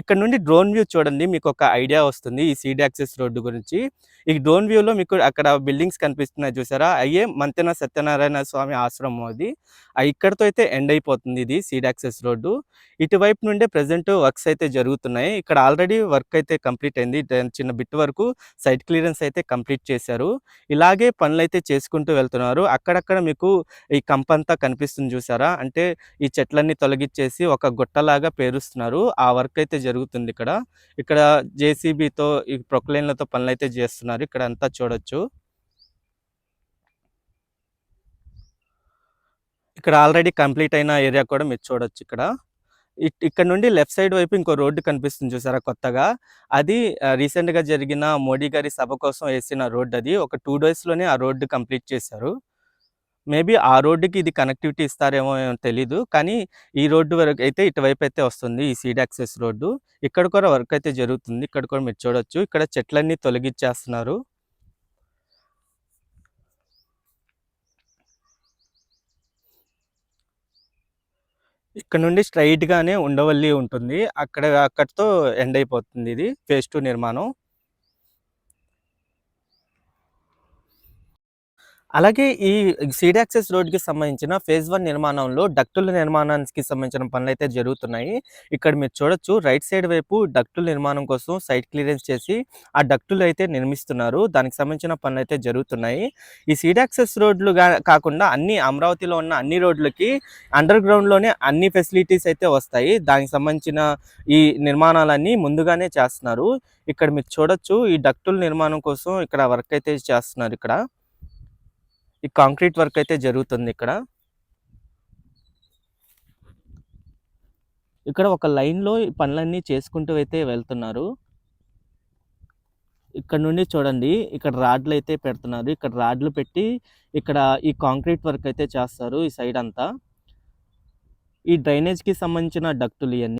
ఇక్కడ నుండి drone view చూడండి మీకు ఒక ఐడియా వస్తుంది ఈ సీడ్ యాక్సెస్ రోడ్డు గురించి. ఈ డ్రోన్ వ్యూలో మీకు అక్కడ బిల్డింగ్స్ కనిపిస్తున్నాయి చూసారా? అయ్యే మంతెన సత్యనారాయణ స్వామి ఆశ్రమం అది. ఇక్కడతో అయితే ఎండ్ అయిపోతుంది ఇది సీడ్ యాక్సెస్ రోడ్డు. ఇటువైపు నుండే ప్రజెంట్ వర్క్స్ అయితే జరుగుతున్నాయి. ఇక్కడ ఆల్రెడీ వర్క్ అయితే కంప్లీట్ అయింది. చిన్న బిట్ వరకు సైట్ క్లియరెన్స్ అయితే కంప్లీట్ చేశారు. ఇలాగే పనులు అయితే చేసుకుంటూ వెళ్తున్నారు. అక్కడక్కడ మీకు ఈ కంపంతా కనిపిస్తుంది చూసారా? అంటే ఈ చెట్లన్నీ తొలగించేసి ఒక గుట్టలాగా పేరుస్తున్నారు. ఆ వర్క్ అయితే జరుగుతుంది ఇక్కడ. ఇక్కడ జేసీబీతో ఈ ప్రొక్లైన్లతో పనులు అయితే చేస్తున్నారు. ఇక్కడ అంతా చూడొచ్చు. ఇక్కడ ఆల్రెడీ కంప్లీట్ అయిన ఏరియా కూడా మీరు చూడొచ్చు ఇక్కడ. ఇక్కడ నుండి లెఫ్ట్ సైడ్ వైపు ఇంకో రోడ్డు కనిపిస్తుంది చూసారా కొత్తగా? అది రీసెంట్గా గా జరిగిన మోడీ గారి సభ కోసం వేసిన రోడ్డు అది. ఒక టూ లోనే ఆ రోడ్డు కంప్లీట్ చేశారు. మేబీ ఆ రోడ్డుకి ఇది కనెక్టివిటీ ఇస్తారేమో తెలీదు. కానీ ఈ రోడ్డు వరకు అయితే ఇటువైపు అయితే వస్తుంది. ఈ సీడ్ యాక్సెస్ రోడ్డు. ఇక్కడ కూడా వర్క్ అయితే జరుగుతుంది. ఇక్కడ కూడా మీరు చూడొచ్చు. ఇక్కడ చెట్లన్నీ తొలగించేస్తున్నారు ఇక్కడ నుండి స్ట్రైట్గానే ఉండవల్లి ఉంటుంది. అక్కడ అక్కడితో ఎండ్ అయిపోతుంది ఇది. ఫేజ్ టూ నిర్మాణం. అలాగే ఈ సీడ్ యాక్సెస్ రోడ్కి సంబంధించిన ఫేజ్ వన్ నిర్మాణంలో డక్టుల నిర్మాణానికి సంబంధించిన పనులు అయితే జరుగుతున్నాయి. ఇక్కడ మీరు చూడొచ్చు రైట్ సైడ్ వైపు డక్టుల నిర్మాణం కోసం సైట్ క్లియరెన్స్ చేసి ఆ డక్టులు అయితే నిర్మిస్తున్నారు. దానికి సంబంధించిన పనులు అయితే జరుగుతున్నాయి. ఈ సీడ్ యాక్సెస్ రోడ్లు కాకుండా అన్ని అమరావతిలో ఉన్న అన్ని రోడ్లకి అండర్ గ్రౌండ్లోనే అన్ని ఫెసిలిటీస్ అయితే వస్తాయి. దానికి సంబంధించిన ఈ నిర్మాణాలన్నీ ముందుగానే చేస్తున్నారు. ఇక్కడ మీరు చూడొచ్చు ఈ డక్టుల నిర్మాణం కోసం ఇక్కడ వర్క్ అయితే చేస్తున్నారు ఇక్కడ. ఈ కాంక్రీట్ వర్క్ అయితే జరుగుతుంది ఇక్కడ. ఇక్కడ ఒక లైన్లో ఈ పనులన్నీ చేసుకుంటూ అయితే వెళ్తున్నారు. ఇక్కడ నుండి చూడండి ఇక్కడ రాడ్లు అయితే పెడుతున్నారు. ఇక్కడ రాడ్లు పెట్టి ఇక్కడ ఈ కాంక్రీట్ వర్క్ అయితే చేస్తారు ఈ సైడ్ అంతా. ఈ డ్రైనేజ్కి సంబంధించిన డక్టులు ఇవన్నీ.